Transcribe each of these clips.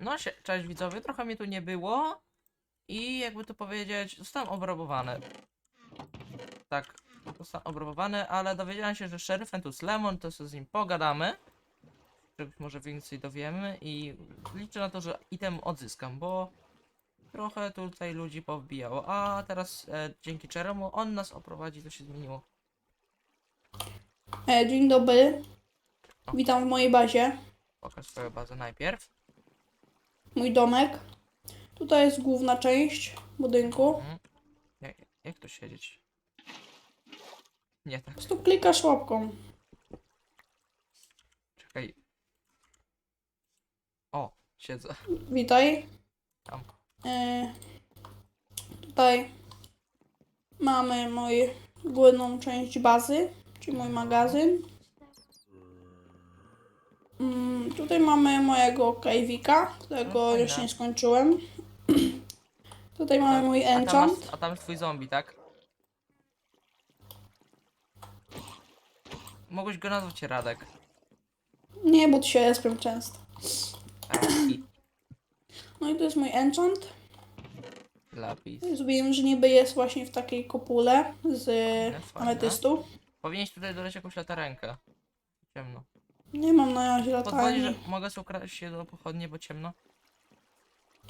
No, się, cześć widzowie, trochę mnie tu nie było i jakby to powiedzieć, zostałem obrabowany. Tak, zostałem obrabowany, ale dowiedziałem się, że szeryfem tu jest Lemon, to sobie z nim pogadamy. Czegoś może więcej dowiemy i liczę na to, że item odzyskam, bo trochę tutaj ludzi powbijało. A teraz e, dzięki Czeremu on nas oprowadzi, to się zmieniło. E, dzień dobry. Witam w mojej bazie. Pokaż swoją bazę najpierw. Mój domek. Tutaj jest główna część budynku. Mhm. Jak, jak tu siedzieć? Nie tak. Po prostu klikasz łapką. Czekaj. O, siedzę. Witaj. Tam. E, tutaj mamy moją główną część bazy, czyli mój magazyn. Mm, tutaj mamy mojego kajwika, którego No, jeszcze nie skończyłem. Tutaj mamy mój A tam, enchant. masz, a tam jest twój zombie, tak? Mogłeś go nazwać Radek. Nie, bo tu się respią często. Taki No i to jest mój enchant. lapis. Zrobiłem, że niby jest właśnie w takiej kopule z fajne. ametystu. Powinieneś tutaj dodać jakąś latarenkę. Ciemno. Nie mam na razie Pozwoli, że latarni. mogę sobie ukraść się do pochodni, bo ciemno?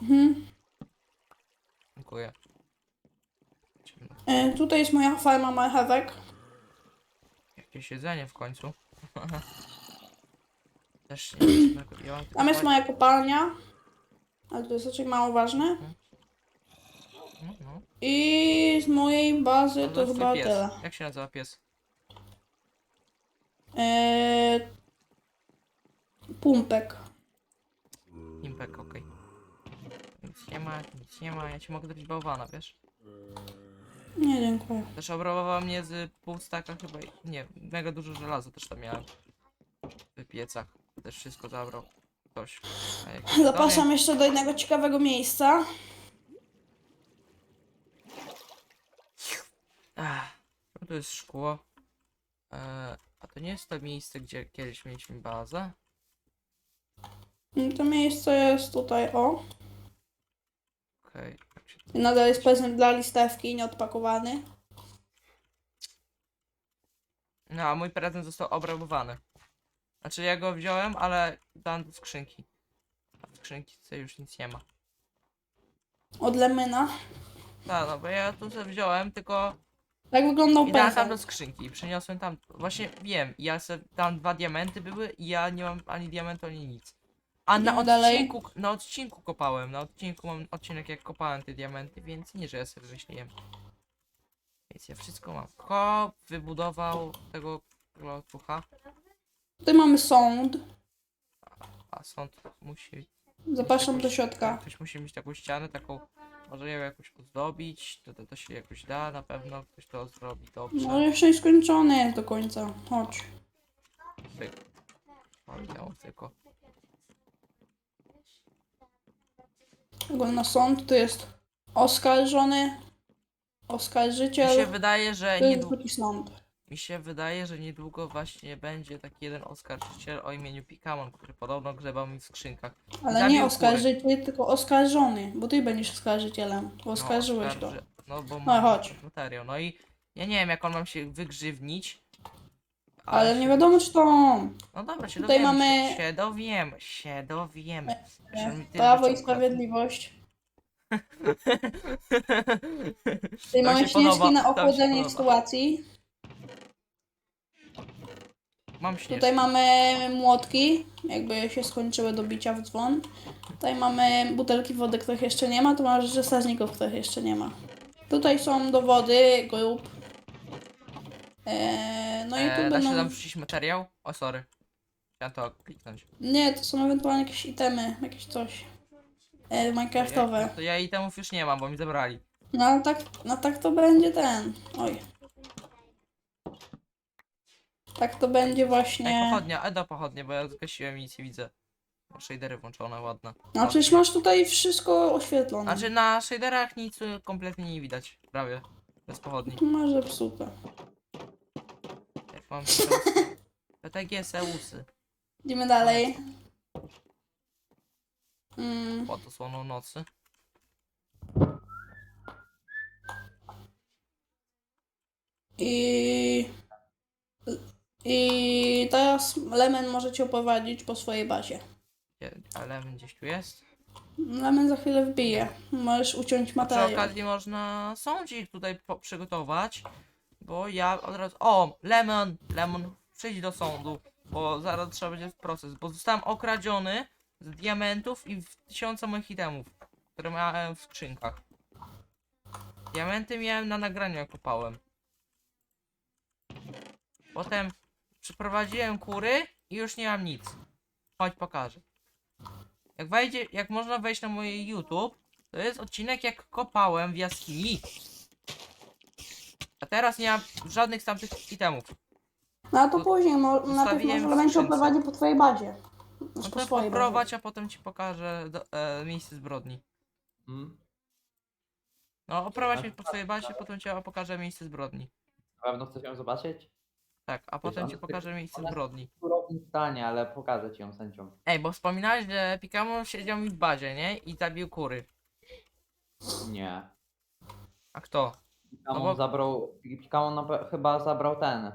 Mhm. Dziękuję. Ciemno. E, tutaj jest moja farma marchewek. Jakieś jedzenie w końcu. Też nie wiem, czego- ja mam tylko Tam jest moja kopalnia. Ale to jest raczej mało ważne. No, no. I z mojej bazy to jest chyba twój pies. tyle. Jak się nazywa pies? E, pumpek. Impek, okej. Nic nie ma, nic nie ma. Ja ci mogę dać bałwana, wiesz? Nie, dziękuję. Też obrabowała mnie z pół staka chyba. i- Nie, mega dużo żelaza też tam miałem. W piecach. Też wszystko zabrał. Ktoś. A jak Zapraszam jeszcze do jednego ciekawego miejsca. Ach, no to jest szkło. E, a to nie jest to miejsce, gdzie kiedyś mieliśmy bazę? To miejsce jest tutaj, o. Okej. I nadal jest prezent dla listewki, nieodpakowany. No, a mój prezent został obrabowany. Znaczy ja go wziąłem, ale dałem do skrzynki. A w skrzynce już nic nie ma. Od Lemena. Tak, no bo ja tu sobie wziąłem, tylko Tak wyglądał i dałem tam do prezent. skrzynki i przyniosłem tam. Właśnie wiem, ja sobie tam dwa diamenty były i ja nie mam ani diamentu, ani nic. A na dalej. odcinku, na odcinku kopałem, na odcinku mam odcinek jak kopałem te diamenty, więc nie, że ja sobie wymyśliłem. Więc ja wszystko mam. Kop wybudował tego klocucha, Tutaj mamy sąd. a sąd musi Zapraszam do środka. Ktoś musi mieć taką ścianę, taką. Może ją jakoś ozdobić. To, to, to się jakoś da, na pewno ktoś to zrobi dobrze. No jeszcze nie skończony jest do końca. Chodź. Pyk. Powiedział tylko. Na sąd to jest oskarżony, Mi się oskarżyciel, wydaje, że to jest niedługo. sąd. Mi się wydaje, że niedługo właśnie będzie taki jeden oskarżyciel o imieniu Pikamon, który podobno grzebał mi w skrzynkach. Ale Zabił nie kury. oskarżyciel, tylko oskarżony, bo ty będziesz oskarżycielem, bo oskarżyłeś go. oskarży- No bo No, mam chodź. materiał. No i ja nie wiem jak on mam się wygrzywnić. Ale nie wiadomo czy to on. No dobra, się Tutaj dowiemy. mamy- Się, się dowiemy, się dowiemy. Że mi Prawo i sprawiedliwość. Tutaj To mamy się śnieżki podoba, na to mi się ochłodzenie podoba. sytuacji. Mam śnieżki. Tutaj mamy młotki, jakby się skończyły do bicia w dzwon. Tutaj mamy butelki wody, których jeszcze nie ma, tu mamy rzeczy strażników, których jeszcze nie ma. Tutaj są dowody grup. Eee, no i tu E, da się będą... tam wrzucić materiał? O, sorry. Chciałem to kliknąć. Nie, to są ewentualnie jakieś itemy, jakieś coś. E, Minecraftowe. to ja itemów już nie mam, bo mi zabrali. No ale tak, no tak to będzie ten. Oj. Tak to będzie Ej, właśnie. pochodnia, e, do pochodnie, bo ja zgasiłem i nic nie widzę. Mam shadery włączone, ładne. No przecież masz tutaj wszystko oświetlone. Znaczy na shaderach nic y, kompletnie nie widać, prawie. Bez pochodni. Tu masz zepsute. Mam teraz... PTG Seusy. Idziemy dalej. Mm, pod osłoną nocy. I... I teraz Lemen może cię oprowadzić po swojej bazie. Gdzie- Ale gdzieś tu jest. Lemen za chwilę wbije. Możesz uciąć Przy materiał. okazji można sądzik tutaj po- przygotować, bo ja od razu... O, Lemon, Lemon, przyjdź do sądu, bo zaraz trzeba będzie proces, bo zostałem okradziony z diamentów i w tysiąca moich itemów, które miałem w skrzynkach. Diamenty miałem na nagraniu, jak kopałem. Potem przyprowadziłem kury i już nie mam nic. Chodź pokażę. Jak wejdzie, jak można wejść na moje YouTube, to jest odcinek jak kopałem w jaskini. A teraz nie mam żadnych z tamtych itemów. No a to To później, mo- najpierw może w Lemen cię skrzynce. oprowadzi po twojej bazie. No Znaczy, to swojej poprowadź, bazie. a potem ci pokażę do, e, miejsce zbrodni. Hmm? No, oprowadź mnie po twojej bazie, potem ci pokażę miejsce zbrodni. Na pewno chcesz ją zobaczyć? Tak, a potem ci pokażę miejsce zbrodni. W stanie, ale pokażę ci ją sędziom. Ej, bo wspominałeś, że Pikamon siedział mi w bazie, nie? I zabił kury. Nie. A kto? Pikamon bo- zabrał. Pikamon nape- chyba zabrał ten.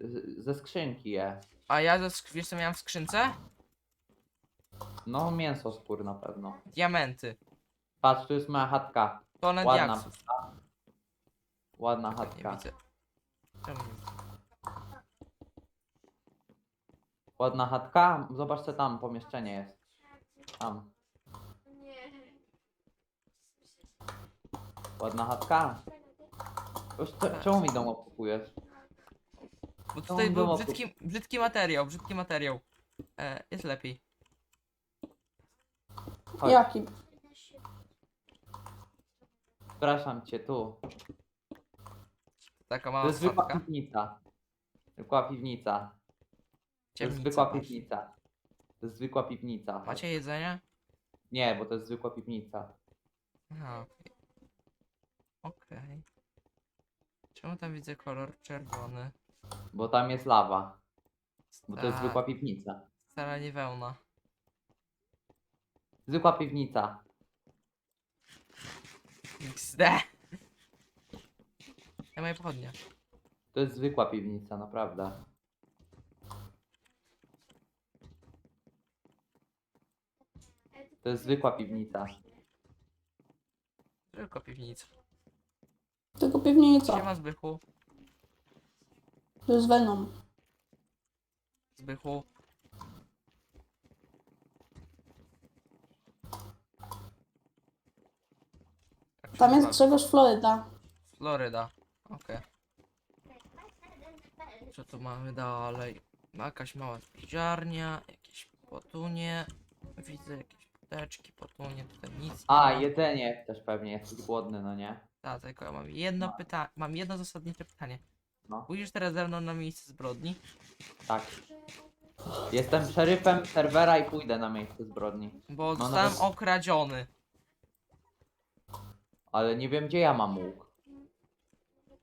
z- Ze skrzynki je. A ja ze sk- wiesz co miałem w skrzynce? No mięso skór na pewno. Diamenty. Patrz, tu jest moja chatka. Tonę Ładna. diaksów. Ładna Nie chatka. widzę. Czemu nie widzę? Ładna chatka. Zobacz co tam pomieszczenie jest. Tam. Ładna chatka. Cze- czemu mi dom okupujesz? Bo To tutaj on był było- brzydki, brzydki materiał, brzydki materiał. E, jest lepiej. Chodź. Jaki? Przepraszam cię tu. Taka To mała jest zwykła schatka. piwnica. Zwykła piwnica. To jest Ciemnica zwykła masz. piwnica. To jest zwykła piwnica. Macie jedzenie? Nie, bo to jest zwykła piwnica. Aha, okej. Okej. Czemu tam widzę kolor czerwony? Bo tam jest lawa. Bo to jest A, zwykła piwnica. Stara nie wełna. Zwykła piwnica. XD. Ja moje pochodnie. To jest zwykła piwnica, naprawdę. To jest zwykła piwnica. Tylko piwnica. Tylko piwnica. Siema Zbychu. To jest Venom. Zbychu. Jak się Tam jest nazywa? Grzegorz Floryda. Floryda. Okej. Co tu mamy dalej? Jakaś mała spiżarnia, jakieś potunie. Widzę jakieś poteczki, potunie, tutaj nic nie A, ma. jedzenie też pewnie, jesteś głodny, no nie? Tak, tylko ja mam jedno pytanie, mam jedno zasadnicze pytanie. No. Pójdziesz teraz ze mną na miejsce zbrodni? Tak. Jestem szeryfem serwera i pójdę na miejsce zbrodni. Bo No, zostałem nawet- okradziony. Ale nie wiem gdzie ja mam łuk.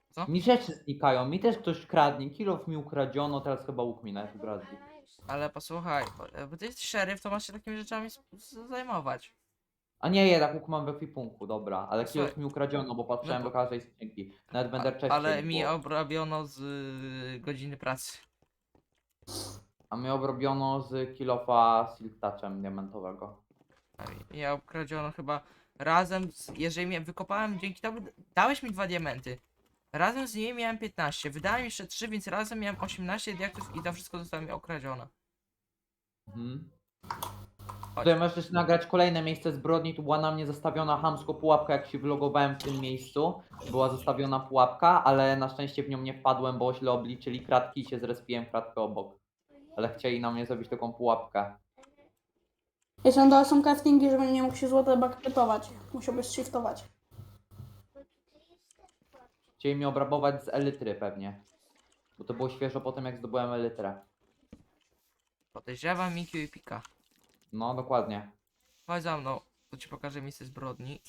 Co? Mi rzeczy znikają, mi też ktoś kradnie, kilof mi ukradziono, teraz chyba łuk mi nawet ukradli. Ale posłuchaj, bo, ty jesteś szeryf, to masz się takimi rzeczami zajmować. A nie, jednak łuk mam w ekwipunku, dobra, ale Słuchaj. kilof mi ukradziono, bo patrzyłem No do każdej skrzynki. Nawet będę A, ale mi obrabiono z y, godziny pracy. A mi obrobiono z kilofa silk touchem diamentowego. Ja okradziono chyba razem, z, jeżeli mnie wykopałem, dzięki temu dałeś mi dwa diamenty. Razem z nimi miałem 15, wydałem jeszcze 3, więc razem miałem 18 diaktów i to wszystko zostało mi okradzione. Mhm. Chodź. Tutaj możesz też nagrać kolejne miejsce zbrodni. Tu była na mnie zastawiona hamsko pułapka, jak się wylogowałem w tym miejscu. Była zastawiona pułapka, ale na szczęście w nią nie wpadłem, bo źle obliczyli kratki i się zrespiłem w kratkę obok. Ale chcieli na mnie zrobić taką pułapkę. Jeszcze dole są craftingi, żeby nie mógł się złote backtypować. Musiałby shiftować. Chcieli mnie obrabować z elitry pewnie. Bo to było świeżo po tym, jak zdobyłem elitrę. Podejrzewam Mikiu i Pika. No, dokładnie. Chodź za mną, to ci pokażę miejsce zbrodni.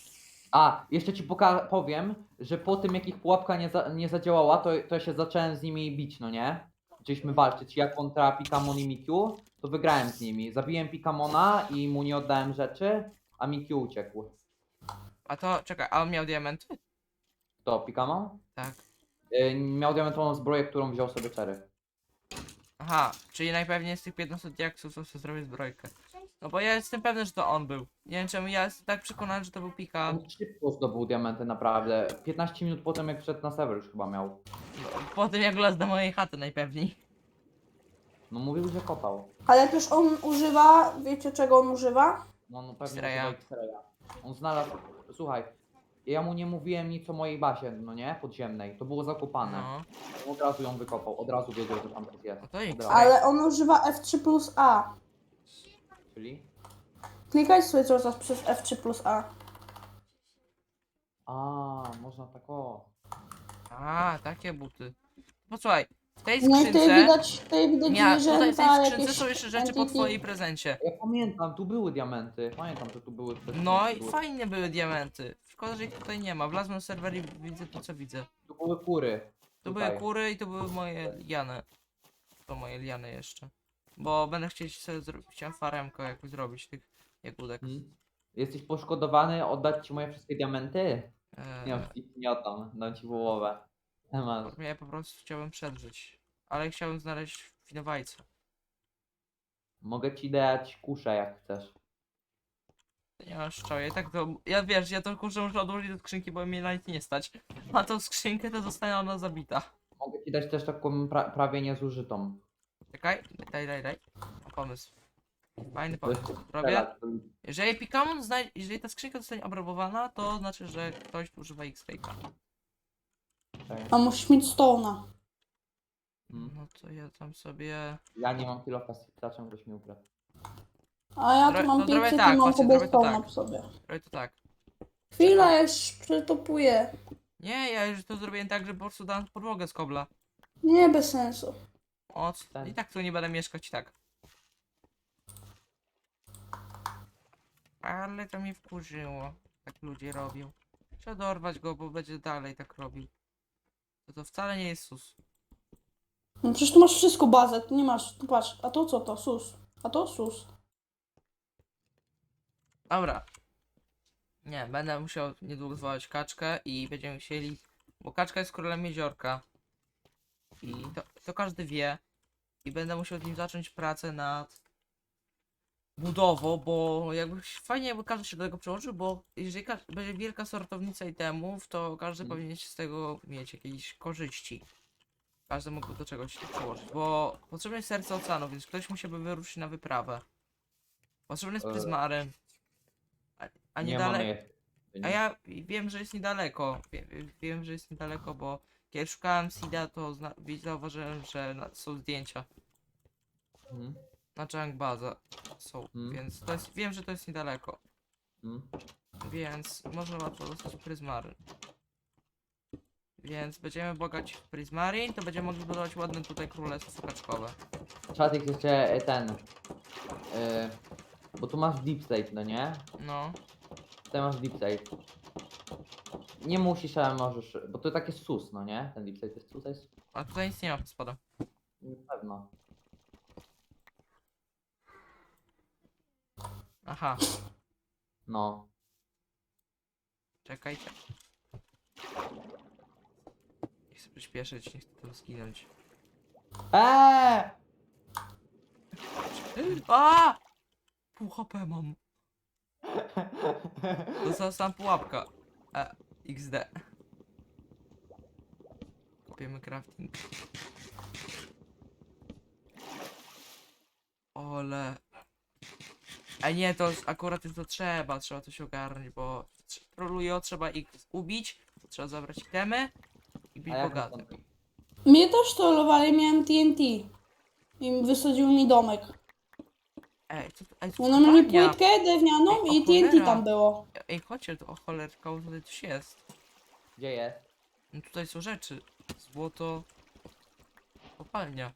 A, jeszcze ci poka- powiem, że po tym jak ich pułapka nie, za- nie zadziałała, to, to ja się zacząłem z nimi bić, no nie? Zaczęliśmy walczyć. Ja kontra Pikamon i Mikiu, to wygrałem z nimi. Zabiłem Pikamona i mu nie oddałem rzeczy, a Miki uciekł. A to, czekaj, a on miał diamenty? Kto, Pikamon? Tak. Yy, miał diamentową zbroję, którą wziął sobie Cherry. Aha, czyli najpewniej z tych 15 diaksów to sobie zrobię zbrojkę. No bo ja jestem pewny, że to on był. Nie wiem czemu, ja jestem tak przekonany, że to był Pika. On szybko zdobył diamenty, naprawdę. 15 minut potem, jak wszedł na serwer, już chyba miał. Po tym jak las do mojej chaty najpewniej. No mówił, że kopał. Ale też on używa, wiecie czego on używa? No, no pewnie X-raya. używa X-raya. On znalazł. Słuchaj, ja mu nie mówiłem nic o mojej bazie, no nie? Podziemnej. To było zakopane. No, On Od razu ją wykopał, od razu wiedział, że tam coś jest. no to i. Ale on używa F3 plus A. Czyli? Klikaj sobie cały czas przez F3 plus A. A, można tak o. A, takie buty. Posłuchaj, w tej No i tutaj skrzynce... widać, tutaj widać Ja, tutaj w tej zwierzęta, skrzynce jakieś są jeszcze rzeczy po entity. twojej prezencie. Ja pamiętam, tu były diamenty. Pamiętam, że tu były. No i tu fajnie były diamenty. Szkoda, że ich tutaj nie ma. Wlazłem na serwer i widzę to, co widzę. Tu były kury. Tu Tutaj. były kury i tu były moje liany. To moje liany jeszcze. Bo będę chciał sobie zrobić, faremkę jakoś zrobić tych jagódek. Hmm? Jesteś poszkodowany, oddać ci moje wszystkie diamenty? Nie, Eee, nie oddam, dam ci połowę. Nie masz. ja po prostu chciałem przedrzeć. Ale chciałem znaleźć winowajcę. Mogę ci dać kuszę jak chcesz. Nie mam szczoję, i tak to. Ja wiesz, ja to kurczę muszę odłożyć do skrzynki, bo mnie na nic nie stać. A tą skrzynkę to zostanie ona zabita. Mogę ci dać też taką pra prawie niezużytą. Czekaj, daj, daj, daj. Mam pomysł. Fajny pomysł. Robię. Jeżeli Pikamon znajdzie, jeżeli ta skrzynka zostanie obrabowana, to znaczy, że ktoś używa X-Rayka. Czekaj. A musisz mieć Stone'a. Hmm. No to ja tam sobie. Ja nie mam kilofa z filtraczem, ktoś mi ukradł. A ja tu mam to zrobię tak, tu mam patrzcie, zrobię to Stone'a tak. w sobie. Robię to tak. Chwila, ja już przetopuję. Nie, ja już to zrobiłem tak, że po prostu dam podłogę z kobla. Nie, bez sensu. O, Tak. i tak tu nie będę mieszkać i tak. Ale to mi wkurzyło. Tak ludzie robią. Trzeba dorwać go, bo będzie dalej tak robił. To to wcale nie jest sus. No przecież tu masz wszystko bazę, tu nie masz, tu patrz, a to co to? Sus. A to sus. Dobra. Nie, będę musiał niedługo zwołać kaczkę i będziemy chcieli. Bo kaczka jest królem jeziorka. I to, to każdy wie. I będę musiał z nim zacząć pracę nad budową, bo jakby fajnie jakby każdy się do tego przełożył, bo jeżeli będzie wielka sortownica itemów, to każdy Mm. powinien się z tego mieć jakieś korzyści. Każdy mógł do czegoś się przełożyć, bo potrzebne jest serce oceanu, więc ktoś musiałby wyruszyć na wyprawę. Potrzebny jest E, pryzmaryn. A, a nie mamy jeszcze. A ja wiem, że jest niedaleko. Wiem, wiem że jest niedaleko, bo kiedy szukałem Sida, to zauważyłem, że na, są zdjęcia. Hmm? Na Junk Baza są, Mm. więc to jest, wiem, że to jest niedaleko. Hmm? Więc można łatwo dostać pryzmaryn. Więc będziemy bogać w pryzmarin, to będziemy mogli budować ładne tutaj królestwo kaczkowe. Czatek jeszcze e, ten. e, bo tu masz deep state, no nie? No, Tutaj masz deep state. Nie musisz, ale możesz. Bo to takie sus, no nie? Ten deep state jest tutaj. a tutaj nic nie ma pod spodem. Na pewno. Aha, No. czekajcie. Nie chcę przyspieszyć, nie chcę tam zginąć. Eee! A! Pół HP mam. Dostała sam pułapka. E, XD. Kupiemy crafting. Ole. A nie, to akurat to trzeba, trzeba coś ogarnąć, bo trz- trolują, trzeba ich ubić, trzeba zabrać itemy i być A jak bogatym. stąd- Mnie też trolowali, miałem TNT. I wysadził mi domek. Ej, co, ej, co No kopalnia? płytkę drewnianą Ej, i TNT cholera. tam było. Ej, chodźcie, to o cholerka, bo tutaj coś jest. Gdzie jest? No tutaj są rzeczy. Złoto. Kopalnia.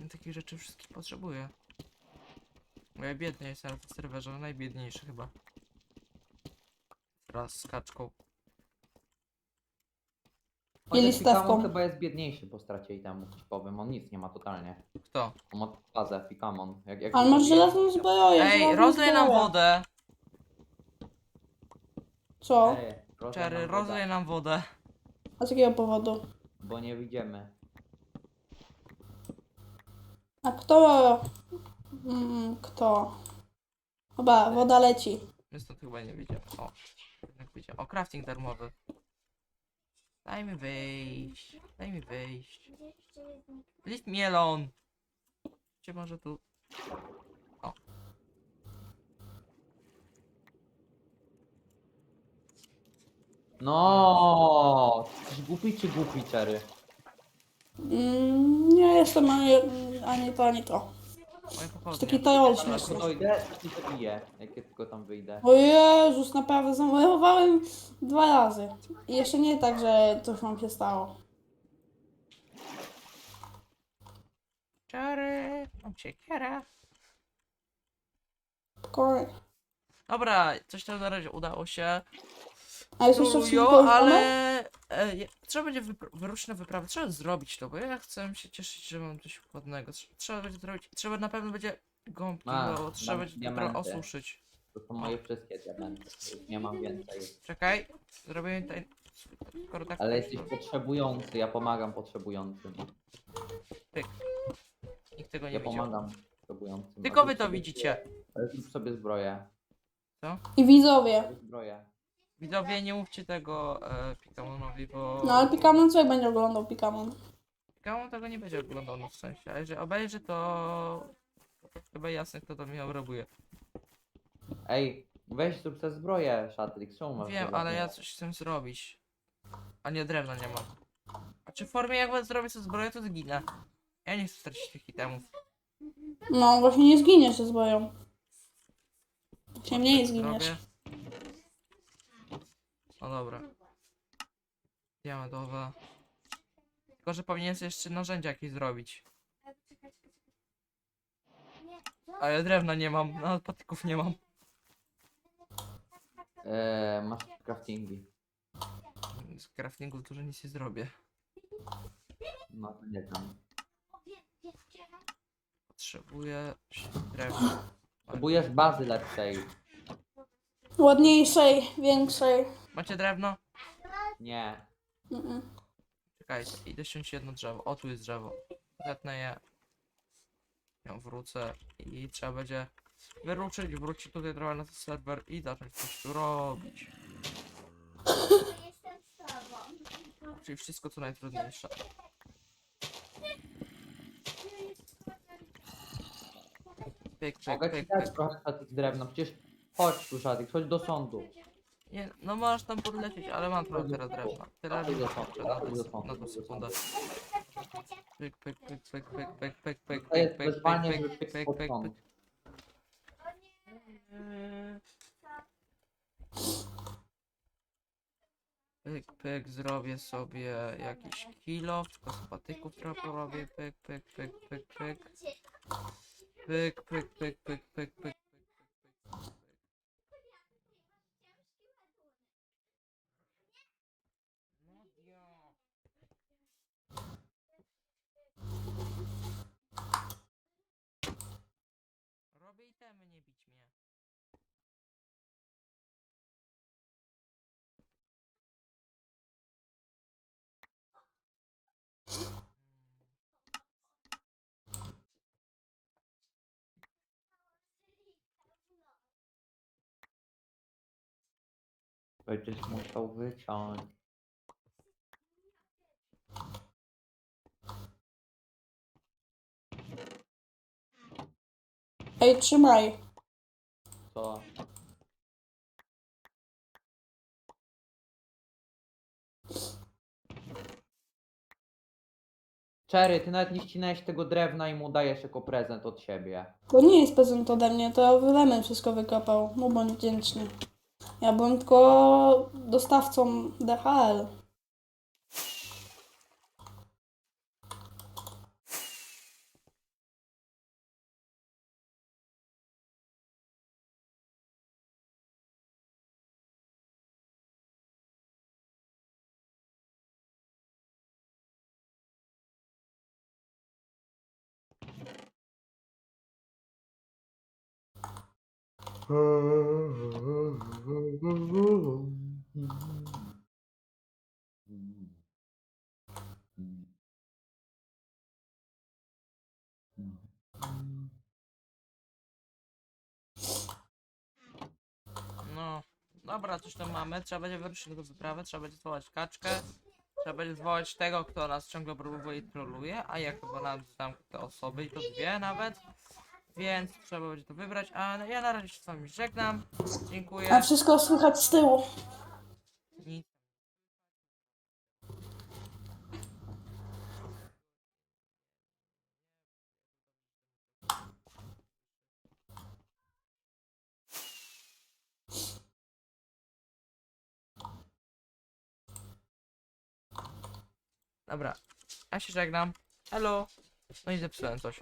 Ja takich rzeczy wszystkich potrzebuję. Bo ja biedny jestem na tym serwerze, najbiedniejszy chyba. Teraz z kaczką. Chociaż listewką. Pikamon chyba jest biedniejszy po stracie temu, coś powiem. On nic nie ma totalnie. Kto? On ma fazę, Pikamon. Jak, jak Ale masz żelazną zbroję. Ej, żelazną rozlej nam zbroję. wodę. Co? Ej, rozlej nam wodę, rozlej nam wodę. A z jakiego powodu? Bo nie wyjdziemy. A kto? Mm, kto? Chyba, woda leci. My stąd chyba nie wyjdziemy. O, jednak wyjdziemy. O, crafting darmowy. Daj mi wyjść. Daj mi wyjść. Me alone. Gdzie może tu... No, jesteś głupi czy głupi, Cherry? Mm, nie jestem ani, ani to, ani to. Moje pochodnie. taki tajol Jak śmieszny. dojdę, to ci zabiję, jak ja tylko tam wyjdę. O Jezus, naprawdę zamurowałem dwa razy. I jeszcze nie tak, że coś wam się stało. Cherry, mam. Spokojnie. Dobra, coś tam na razie udało się. A jest jeszcze wszystko ale ale... e, trzeba będzie wyruszyć na wyprawę. Trzeba zrobić to, bo ja chcę się cieszyć, że mam coś ładnego. Trz- Trzeba będzie zrobić. Trzeba na pewno będzie gąbki, bo trzeba będzie diamenty. dopiero osuszyć. To są moje wszystkie diamenty. Nie mam więcej. Czekaj, zrobię tutaj. Skoro tak. Ale jesteś potrzebujący, ja pomagam potrzebującym. Nikt tego nie Ja widział. pomagam potrzebującym. Tylko wy to sobie- widzicie. Ale zrób sobie zbroję. I widzowie. Zbroję. Widzowie, nie mówcie tego e, Pikamonowi, bo. No ale Pikamon co jak będzie oglądał Pikamon? Pikamon tego nie będzie oglądał, no w sensie. A jeżeli obejrzy, to. to chyba jasne, kto to mnie obrabuje. Ej, weź zrób sobie zbroję, Shatrix, czemu masz Wiem, to ale ja coś chcę zrobić. A nie drewna nie mam. A czy w formie jak zrobię sobie zbroję, to zginę. Ja nie chcę stracić tych itemów. No właśnie nie zginiesz ze zbroją. Się mniej zginiesz. Zrobię. No dobra. Diamentowa. Tylko, że powinien sobie jeszcze narzędzia jakieś zrobić. Ale drewna nie mam, nawet patyków nie mam. Eee, masz craftingi. Z craftingu dużo nic nie zrobię. No to nie wiem. Potrzebuję drewna. Potrzebujesz bazy lepszej. Ładniejszej, większej. Macie drewno? Nie. Mm-mm. Czekajcie, idę ściąć jedno drzewo. O, tu jest drzewo. Zetnę je. Ją wrócę i trzeba będzie wyruszyć, wrócić tutaj trochę na ten serwer i zacząć coś tu robić. Czyli wszystko co najtrudniejsze. Pyk, pyk, Mogę ci pyk, dać pyk. trochę Shatrix drewna, przecież chodź tu Shatrix, chodź do sądu. Nie, no możesz tam podlecieć, ale mam trochę teraz drewna. Tyle że sądu, do sądu, do sekundę. sądu. Pyk, pyk, pyk, pyk, pyk, pyk, pyk, pyk, To jest pyk, pyk, wezwanie, pyk, żeby pyk, pyk pyk, pyk, pod pyk. sąd. Pyk, pyk, zrobię sobie jakiś kilo, tylko z patyków trochę porobię, pyk, pyk, pyk, pyk, pyk. Pyk, pyk, pyk, pyk, pyk, pyk. Robię itemy, nie bić mnie. Będziesz musiał wyciąć. Ej, trzymaj. Co? Cherry, ty nawet nie ścinałeś tego drewna i mu dajesz jako prezent od siebie. To nie jest prezent ode mnie, to Lemon wszystko wykopał. Mu bądź wdzięczny. Ja byłem tylko dostawcą DHL. Mm-hmm. No, dobra, coś tam mamy. Trzeba będzie wyruszyć na wyprawę, trzeba będzie zwołać kaczkę. Trzeba będzie zwołać tego, kto nas ciągle próbuje i troluje, a ja chyba nam znam te osoby i to dwie nawet. Więc trzeba będzie to wybrać, a ja na razie się z wami żegnam. Dziękuję. A wszystko słychać z tyłu. Nic. Dobra, ja się żegnam. Hello. No i zepsułem coś.